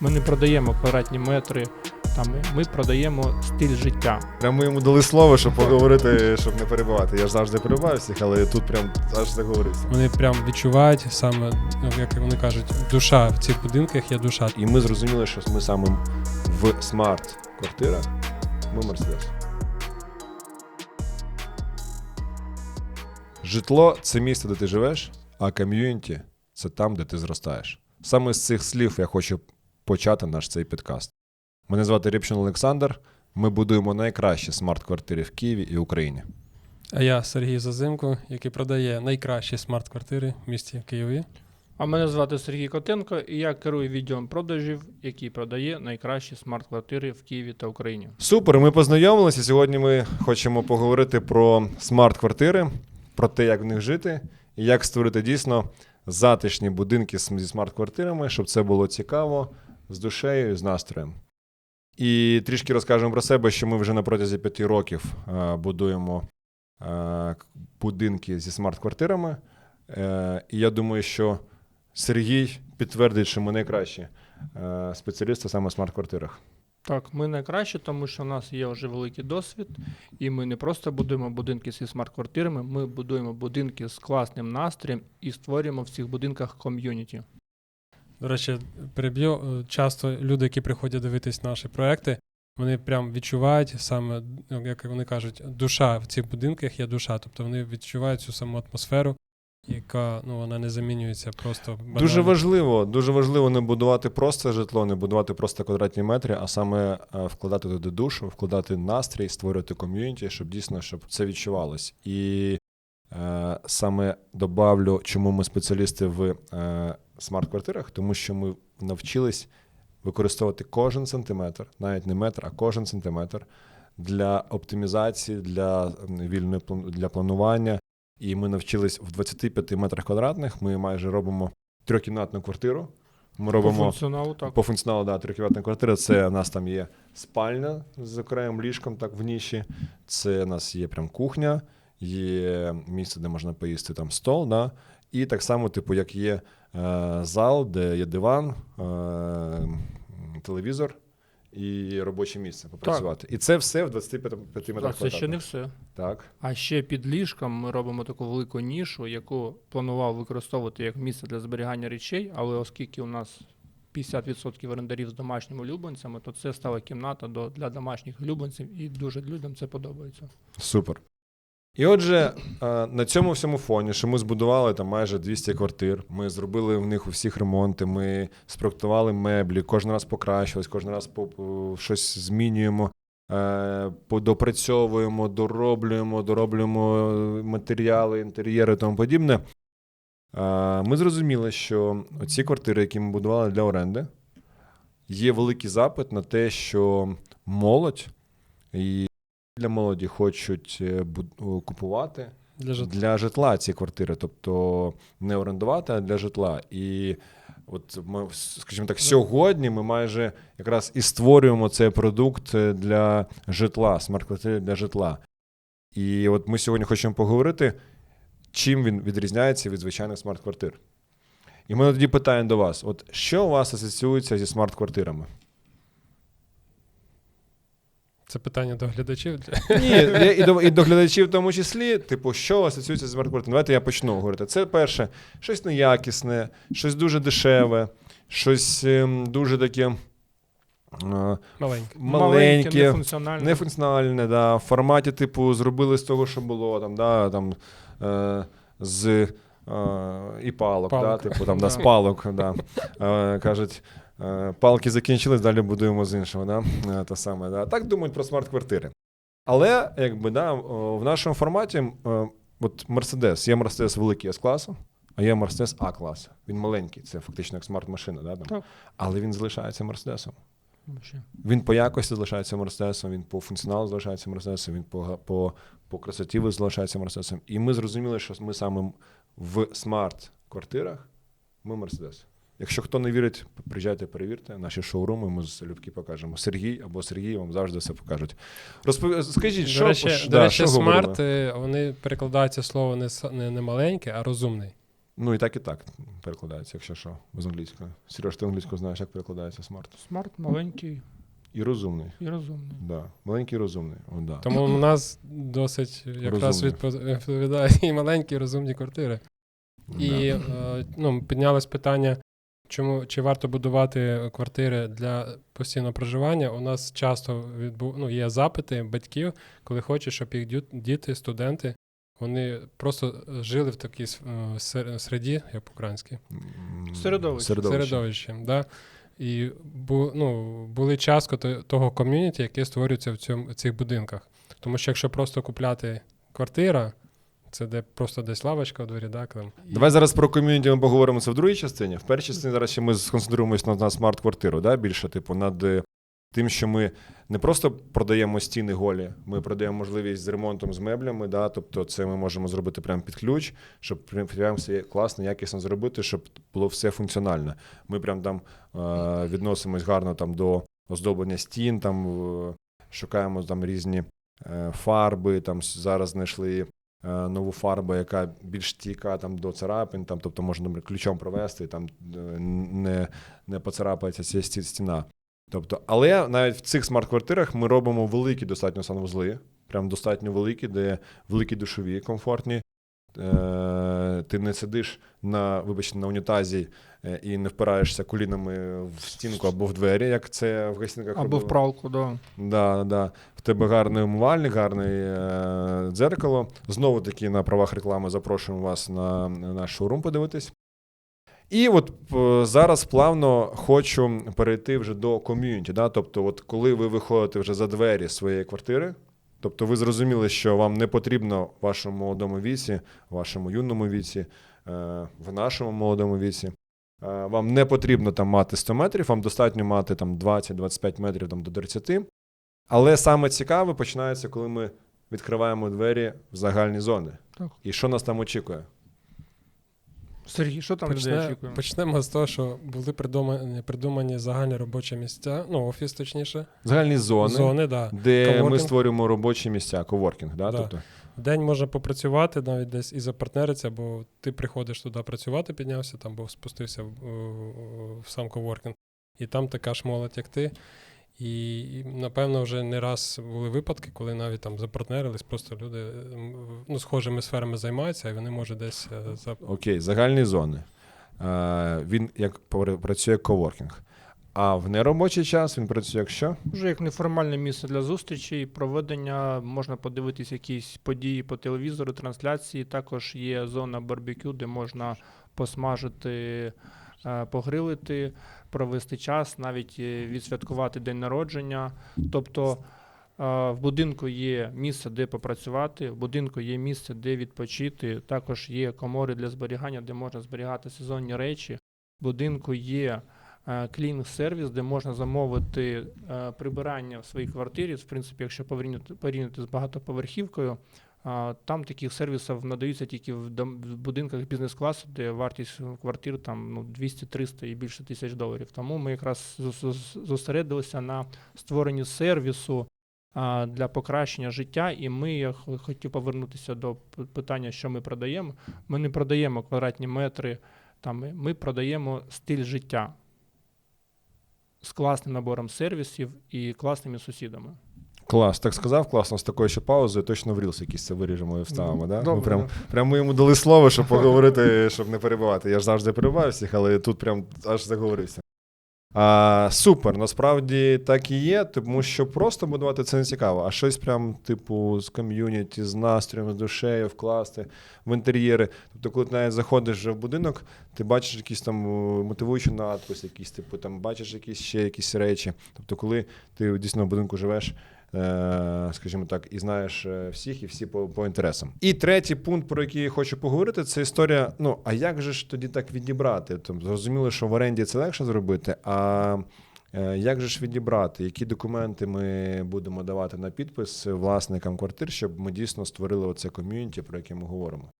Ми не продаємо квадратні метри, там ми продаємо стиль життя. Прям ми йому дали слово, щоб поговорити, щоб не перебувати. Я ж завжди перебуваю всіх, але тут прям аж заговорився. Вони прям відчувають саме, ну, як вони кажуть, душа в цих будинках є душа. І ми зрозуміли, що ми саме в смарт-квартирах ми Мерседес. Житло це місце, де ти живеш, а ком'юніті це там, де ти зростаєш. Саме з цих слів я хочу почати наш цей підкаст. Мене звати Рєпчин Олександр. Ми будуємо найкращі смарт-квартири в Києві і Україні. А я Сергій Зазимко, який продає найкращі смарт-квартири в місті Києві. А мене звати Сергій Котенко, і я керую відділом продажів, який продає найкращі смарт-квартири в Києві та Україні. Супер, ми познайомилися. Сьогодні ми хочемо поговорити про смарт-квартири, про те, як в них жити, і як створити дійсно затишні будинки зі смарт-квартирами, щоб це було цікаво, з душею і з настроєм. І трішки розкажемо про себе, що ми вже на протязі п'яти років е, будуємо е, будинки зі смарт-квартирами. Е, і я думаю, що Сергій підтвердить, що ми найкращі спеціалісти саме в смарт-квартирах. Так, ми найкраще, тому що в нас є вже великий досвід, і ми не просто будуємо будинки зі смарт-квартирами, ми будуємо будинки з класним настроєм і створюємо в цих будинках ком'юніті. До речі, переб'ю. е, Часто люди, які приходять дивитись наші проекти, вони прям відчувають саме, ну, як вони кажуть, душа в цих будинках є душа. Тобто вони відчувають цю саму атмосферу, яка ну, вона не замінюється просто банально. Дуже важливо, дуже важливо не будувати просто житло, не будувати просто квадратні метри, а саме е, вкладати туди душу, вкладати настрій, створювати ком'юніті, щоб дійсно щоб це відчувалось. І е, саме добавлю, чому ми спеціалісти в е, смарт-квартирах, тому що ми навчились використовувати кожен сантиметр, навіть не метр, а кожен сантиметр для оптимізації, для вільної для планування. І ми навчились в 25 метрах квадратних. Ми майже робимо трьохкімнатну квартиру. Ми По функціоналу так. по функціоналу, да, трьохкімнатна квартира. Це у нас там є спальня з окремим ліжком, так в ніші. Це у нас є прям кухня, є місце, де можна поїсти там стол. Да? І так само, типу, як є е, зал, де є диван, е, телевізор і робоче місце попрацювати. І це все в 25 метрах Так, це ще не квадратних. все. Так. А ще під ліжком ми робимо таку велику нішу, яку планував використовувати як місце для зберігання речей, але оскільки у нас 50% орендарів з домашніми улюбленцями, то це стала кімната до, для домашніх улюбленців, і дуже людям це подобається. Супер. І отже, е, на цьому всьому фоні, що ми збудували там майже 200 квартир, ми зробили в них у всіх ремонти, ми спроектували меблі, кожен раз покращилось, кожен раз по- щось змінюємо, е, допрацьовуємо, дороблюємо, дороблюємо матеріали, інтер'єри і тому подібне. Е, Ми зрозуміли, що ці квартири, які ми будували для оренди, є великий запит на те, що молодь і для молоді хочуть е, купувати для житла. для житла ці квартири, тобто не орендувати, а для житла. І от ми, скажімо так, сьогодні ми майже якраз і створюємо цей продукт е, для житла, смарт-квартири для житла. І от ми сьогодні хочемо поговорити, чим він відрізняється від звичайних смарт-квартир. І ми тоді питаємо до вас: от що у вас асоціюється зі смарт-квартирами? Це питання до глядачів. Ні, я- і до, і до глядачів в тому числі, типу, що асоціюється з смарт-квартирами? Давайте я почну говорити. Це перше, щось неякісне, щось дуже дешеве, щось ем, дуже таке е, Маленьке. маленьке, нефункціональне. нефункціональне, да, в форматі, типу, зробили з того, що було, там, да, там, е, з е, і палок, да, Палок. типу, там, да, з палок, да. Е, кажуть, палки закінчились, далі будуємо з іншого. Да? Е, те саме, да. Так думають про смарт-квартири. Але якби, да, в нашому форматі е, от Mercedes, є Mercedes великий С-класу, а є Mercedes А-класу. Він маленький, це фактично як смарт-машина, да, там. Так. але він залишається Мерседесом. Він по якості залишається Мерседесом, він по функціоналу залишається Мерседесом, він по, по, по красоті залишається Мерседесом. І ми зрозуміли, що ми саме в смарт-квартирах ми Мерседес. Якщо хто не вірить, приїжджайте, перевірте наші шоуруми, ми з любки покажемо. Сергій або Сергій вам завжди все покажуть. Розпов... Скажіть, що, до речі, ш- до да, речі що смарт, е, вони перекладаються слово не, не, не маленьке, а розумний. Ну і так, і так перекладається, якщо що, з англійської. Сереж, ти англійську знаєш, як перекладається смарт? Смарт маленький І розумний. і розумний. Да. Маленький і розумний. О, да. Тому у нас досить якраз Розумні. відпо- відповідають і маленькі, і розумні квартири. І Да. е, ну, піднялось питання, чому чи варто будувати квартири для постійного проживання. У нас часто відбу, ну, є запити батьків, коли хочуть, щоб їх діти, студенти, вони просто жили в такій е, середі, як по-українськи, М, Середовище. Середовище. середовище. Да? І бу, ну, були часто того ком'юніті, яке створюється в цьому, в цих будинках. Тому що якщо просто купляти квартира, це де просто десь лавочка в дворі, да, там. Давай зараз про ком'юніті ми поговоримо це в другій частині. В першій частині зараз ще ми сконцентруємося на, смарт-квартиру, да? більше, типу, над е, тим, що ми не просто продаємо стіни голі, ми продаємо можливість з ремонтом з меблями. Да? Тобто це ми можемо зробити прямо під ключ, щоб все класно, якісно зробити, щоб було все функціонально. Ми прям там е, відносимось гарно там, до оздоблення стін, там, шукаємо там різні е, фарби. Там зараз знайшли нову фарбу, яка більш стійка там, до царапин, там, тобто можна ключом провести, там е, не, не поцарапається ця стіна. Тобто, але навіть в цих смарт-квартирах ми робимо великі достатньо санвузли, прям достатньо великі, де великі душові, комфортні. Е, ти не сидиш на, вибачте, на унітазі е, і не впираєшся колінами в стінку або в двері, як це в гостинках Або робили. в пралку, да. Да, да. В тебе гарний умивальник, гарне е, дзеркало. Знову таки на правах реклами запрошуємо вас на наш шоурум подивитись. І от е, зараз плавно хочу перейти вже до ком'юніті. Да? Тобто, от коли ви виходите вже за двері своєї квартири, тобто ви зрозуміли, що вам не потрібно в вашому молодому віці, в вашому юному віці, е, в нашому молодому віці. Е, Вам не потрібно там мати 100 метрів, вам достатньо мати там 20-25 метрів там, до 30. Але саме цікаве починається, коли ми відкриваємо двері в загальні зони. Так. І що нас там очікує? Сергій, що там людей Почне, очікуємо? почнемо з того, що були придумані, придумані загальні робочі місця, ну, офіс точніше, Загальні зони, зони да. де ми створюємо робочі місця, коворкінг. Да? Да. Тобто, день можна попрацювати навіть десь і запартнериться, бо ти приходиш туди працювати, піднявся там, бо спустився в, в- сам коворкінг. І там така ж молодь, як ти. І, і, напевно, вже не раз були випадки, коли навіть там запартнерились, просто люди ну, схожими сферами займаються, і вони можуть десь е, за окей, загальні зони. Е, він як працює коворкінг. А в неробочий час він працює як що? Вже як неформальне місце для зустрічей, проведення, можна подивитись якісь події по телевізору, трансляції. Також є зона барбекю, де можна посмажити, е, погрилити, провести час, навіть е, відсвяткувати день народження. Тобто е, в будинку є місце, де попрацювати, в будинку є місце, де відпочити. Також є комори для зберігання, де можна зберігати сезонні речі. В будинку є клінінг-сервіс, де можна замовити е, прибирання в своїй квартирі. В принципі, якщо порівняти, порівняти з багатоповерхівкою, там таких сервісів надаються тільки в, будинках бізнес-класу, де вартість квартир там ну, 200-300 і більше тисяч доларів. Тому ми якраз зос- зос- зосередилися на створенні сервісу для покращення життя. І ми, я хотів повернутися до питання, що ми продаємо. Ми не продаємо квадратні метри, там, ми продаємо стиль життя з класним набором сервісів і класними сусідами. Клас, так сказав, класно, з такою ще паузою, точно в Рілс якийсь це виріжемо і вставимо. Да? Добре, Ми прям, да. прям ми йому дали слово, щоб поговорити, щоб не перебивати. Я ж завжди перебиваю всіх, але тут прям аж заговорився. А, супер, насправді так і є, тому що просто будувати це не цікаво, а щось прям, типу, з ком'юніті, з настроєм, з душею вкласти в інтер'єри. Тобто, коли ти навіть заходиш вже в будинок, ти бачиш якісь там мотивуючий надпис, якийсь, типу, там бачиш якісь ще якісь речі. Тобто, коли ти дійсно в будинку живеш, е, скажімо так, і знаєш е, всіх, і всі по, по інтересам. І третій пункт, про який я хочу поговорити, це історія. Ну, а як же ж тоді так відібрати? Тобто, зрозуміло, що в оренді це легше зробити. А е, як же ж відібрати? Які документи ми будемо давати на підпис власникам квартир, щоб ми дійсно створили оце ком'юніті, про яке ми говоримо?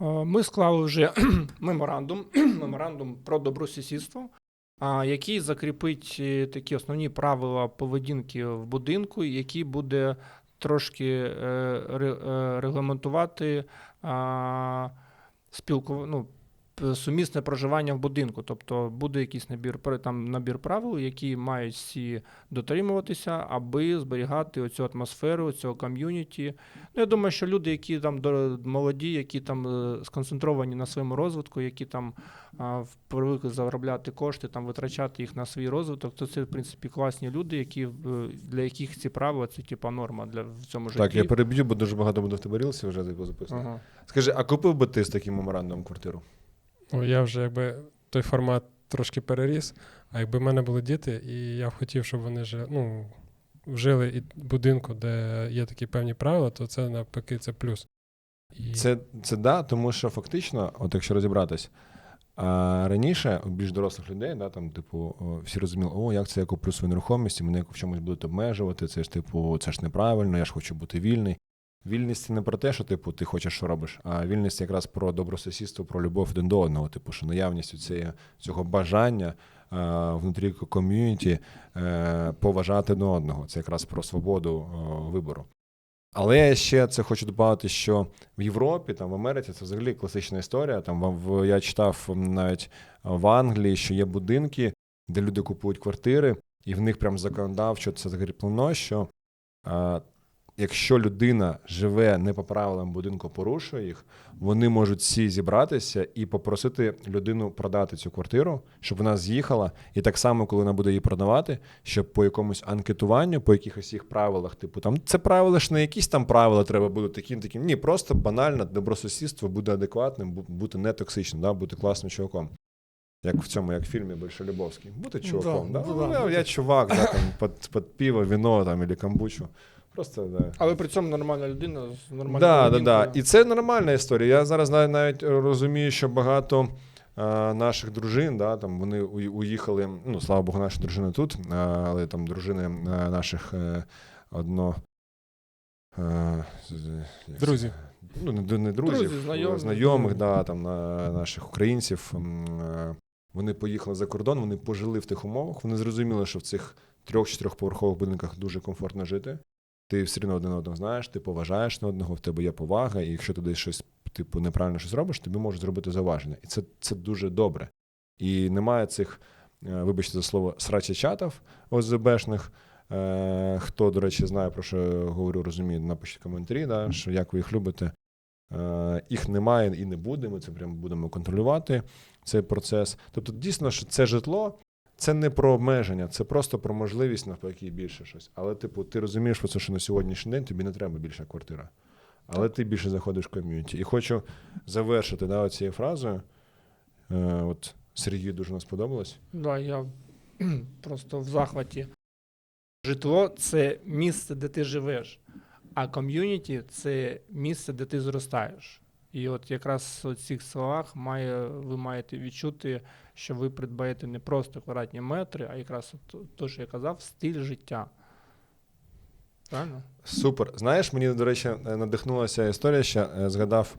Е, Ми склали вже меморандум, меморандум про добросусідство, який закріпить е, такі основні правила поведінки в будинку, який буде трошки е, е, регламентувати спілкування. ну, сумісне проживання в будинку. Тобто буде якийсь набір там набір правил, які мають всі дотримуватися, аби зберігати оцю атмосферу, цього ком'юніті. Ну, я думаю, що люди, які там молоді, які там е, сконцентровані на своєму розвитку, які там привикли заробляти кошти, там витрачати їх на свій розвиток, то це в принципі класні люди, які е, для яких ці правила це типа норма для в цьому житті. Так, я переб'ю, бо дуже багато буде в тебе рілсів вже типу, записано. Ага. Скажи, а купив би ти з таким меморандумом квартиру? О, я вже якби той формат трошки переріс. А якби в мене були діти, і я б хотів, щоб вони жили, ну, жили і будинку, де є такі певні правила, то це навпаки це плюс. І... Це, це да, тому що фактично, от якщо розібратись, а раніше у більш дорослих людей, да, там, типу, всі розуміли, о, як це я куплю свою нерухомість, мене в чомусь будуть обмежувати, це ж типу, це ж неправильно, я ж хочу бути вільний. Вільність це не про те, що типу, ти хочеш, що робиш, а вільність якраз про добросусідство, про любов один до одного, типу, що наявність цієї, цього бажання е, внутрі ком'юніті е, поважати один одного. Це якраз про свободу е, вибору. Але я ще це хочу додати, що в Європі, там в Америці це взагалі класична історія. Там в, я читав навіть в Англії, що є будинки, де люди купують квартири, і в них прям законодавчо це закріплено, що а, якщо людина живе не по правилам будинку, порушує їх, вони можуть всі зібратися і попросити людину продати цю квартиру, щоб вона з'їхала. І так само, коли вона буде її продавати, щоб по якомусь анкетуванню, по якихось їх правилах, типу там це правила ж не якісь там правила треба будуть таким таким. Ні, просто банально добросусідство буде адекватним, бути не токсичним, да, бути класним чуваком. Як в цьому, як в фільмі Большолюбовський. Бути чуваком. Да, Да, да, Ну, да. я, я чувак, да, там, під, під пиво, віно там, або камбучу. Просто, да. Але при цьому нормальна людина з нормальною Да, да, да. І це нормальна історія. Я зараз нав- навіть розумію, що багато е, наших дружин, да, там вони уїхали. Ну, слава Богу, наші дружини тут, е, але там дружини е, наших е, одно. Це? Друзі. Ну, не, не друзів, Друзі, знайомих. знайомих да, там, на, наших українців. е, Вони поїхали за кордон, вони пожили в тих умовах. Вони зрозуміли, що в цих трьох-чотирьохповерхових будинках дуже комфортно жити. Ти все одно один одного знаєш, ти поважаєш на одного, в тебе є повага, і якщо ти десь щось, типу, неправильно щось робиш, тобі можуть зробити зауваження. І це, це дуже добре. І немає цих, е, вибачте за слово, срачачатів ОЗБшних. Е, Хто, до речі, знає, про що я говорю, розуміє, напишіть коментарі, да, що як ви їх любите. Е, Їх немає і не буде. Ми це прямо будемо контролювати, цей процес. Тобто, дійсно, що це житло, це не про обмеження, це просто про можливість навпаки більше щось. Але, типу, ти розумієш, про це, що на сьогоднішній день тобі не треба більша квартира. Але ти більше заходиш в ком'юніті. І хочу завершити да, цією фразою. Е, от Сергію дуже нам сподобалось. Да, я просто в захваті. Житло це місце, де ти живеш, а ком'юніті це місце, де ти зростаєш. І от якраз у цих словах має, ви маєте відчути, що ви придбаєте не просто квадратні метри, а якраз от, то, що я казав, стиль життя. Правильно? Супер. Знаєш, мені, до речі, надихнулася історія ще. е, Згадав,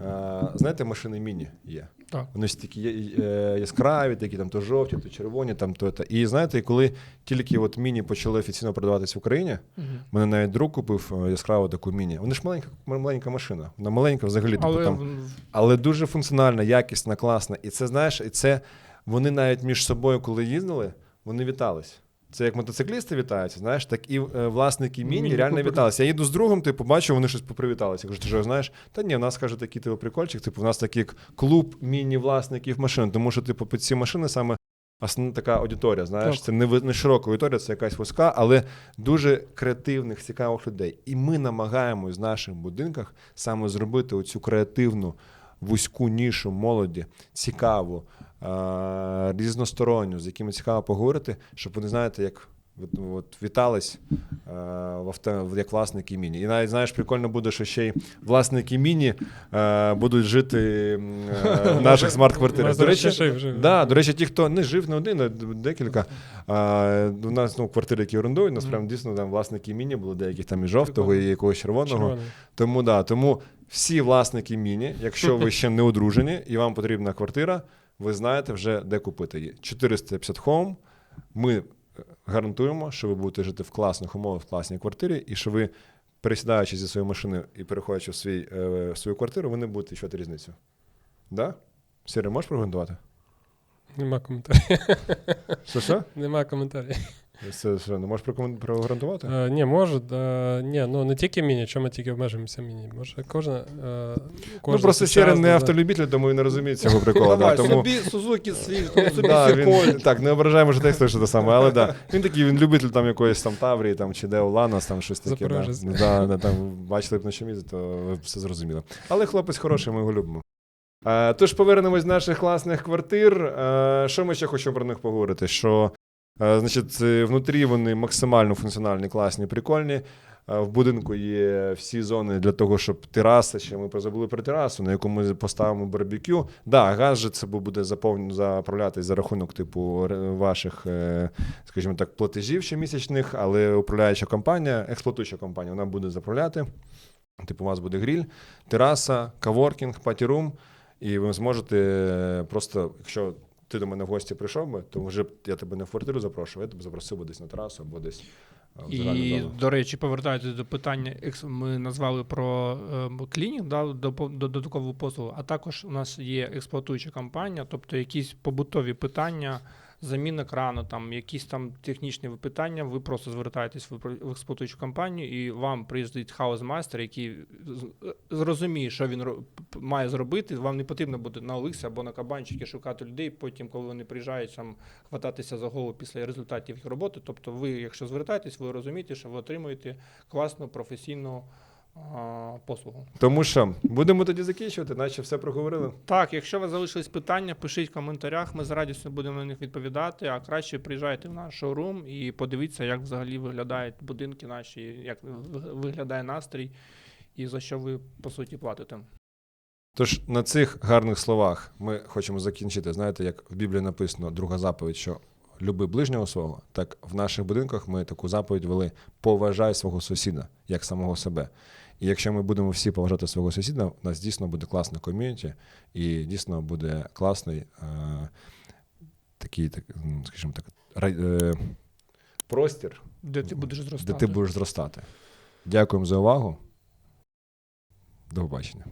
е, знаєте, машини міні є. Так. Вони ж такі е, яскраві, такі там то жовті, то червоні, там то. та. І знаєте, коли тільки от міні почали офіційно продаватись в Україні, Угу. мене навіть друг купив е, яскраву таку міні. Вони ж маленька, маленька машина. Вона маленька взагалі, типу, Але там, але дуже функціональна, якісна, класна. І це, знаєш, і це вони навіть між собою, коли їздили, вони вітались. Це як мотоциклісти вітаються, знаєш, так і е, власники міні, Міні реально попри- віталися. Я їду з другом, типу, бачу, вони щось попривіталися. Я кажу, ти що знаєш? Та ні, в нас каже такий типу прикольчик, типу, в нас такий клуб міні-власників машин, тому що, типу, під ці машини саме основна така аудиторія, знаєш, Так. це не, не широка аудиторія, це якась вузька, але дуже креативних, цікавих людей. І ми намагаємось в наших будинках саме зробити оцю креативну вузьку нішу молоді, цікаву, різносторонню, з якими цікаво поговорити, щоб вони, знаєте, як. От, вітались в авто, як власники міні. І навіть знаєш, прикольно буде, що ще й власники міні будуть жити в наших смарт-квартирах. До речі, жив, жив. Да, до речі, ті, хто не жив не один, а декілька. У нас ну, квартири, які орендують, насправді дійсно там власники міні були деяких там і жовтого, і якогось червоного. Червоний. Тому да, тому всі власники міні, якщо ви ще не одружені і вам потрібна квартира, ви знаєте вже де купити її. 450 Home. Ми е, гарантуємо, що ви будете жити в класних умовах, в класній квартирі, і що ви, пересідаючи зі своєї машини і переходячи в, свій, е, в свою квартиру, ви не будете відчувати різницю. Да? Сіре, можеш прокоментувати? Нема коментарів. Що що? Нема коментарів. Це що, не можеш прогарантувати? Е, ні, може, е, ні, ну не тільки міні, чому ми тільки обмежуємося міні. Може, кожна. Е, Ну просто сучасна, Сіре не да. автолюбитель, тому він не розуміє цього прикола. да, тому... собі Сузуки Свіфт, собі Да, він, так, не ображаємо вже тексту, що те саме, але да. Він такий, він любитель там якоїсь там Таврії, там, чи де Уланос, там щось таке. Да. Да, да, там, бачили б на чому їздить, то все зрозуміли. Але хлопець хороший, ми його любимо. Е, тож повернемось до наших класних квартир. Е, що ми ще хочемо про них поговорити? Що, значить, е, внутрі вони максимально функціональні, класні, прикольні. Е, В будинку є всі зони для того, щоб тераса, ще ми забули про терасу, на яку ми поставимо барбекю. Да, газ же це буде заповн... заправлятись за рахунок типу ваших, е, скажімо так, платежів щомісячних, але управляюча компанія, експлуатуюча компанія, вона буде заправляти. Типу, у вас буде гріль, тераса, каворкінг, паті-рум, і ви зможете е, просто, якщо ти до мене в гості прийшов би, то вже б я тебе не в квартиру запрошував, я тебе запросив би десь на терасу або десь е, І, до речі, повертаючись до питання, ми назвали про е, клінінг, да, до, до додаткову послугу, а також у нас є експлуатуюча компанія, тобто якісь побутові питання, заміна крану, там якісь там технічні питання, ви просто звертаєтесь в, експлуатуючу компанію, і вам приїздить хаус-майстер, який е, зрозуміє, що він має зробити. Вам не потрібно буде на Оликсі або на кабанчики шукати людей. Потім, коли вони приїжджають, там хвататися за голову після результатів їх роботи. Тобто, ви, якщо звертаєтесь, ви розумієте, що ви отримуєте класну професійну послугу. Тому що будемо тоді закінчувати, наче все проговорили. Так, якщо у вас залишились питання, пишіть в коментарях. Ми з радістю будемо на них відповідати. А краще приїжджайте в наш шоурум і подивіться, як взагалі виглядають будинки наші, як виглядає настрій і за що ви по суті платите. Тож на цих гарних словах ми хочемо закінчити. Знаєте, як в Біблії написано друга заповідь, що люби ближнього свого, так в наших будинках ми таку заповідь вели поважай свого сусіда як самого себе. І якщо ми будемо всі поважати свого сусіда, у нас дійсно буде класна ком'юніті, і дійсно буде класний е, такий, так, скажімо так, е, простір, Де ти будеш зростати? де ти будеш зростати. Дякуємо за увагу. До побачення.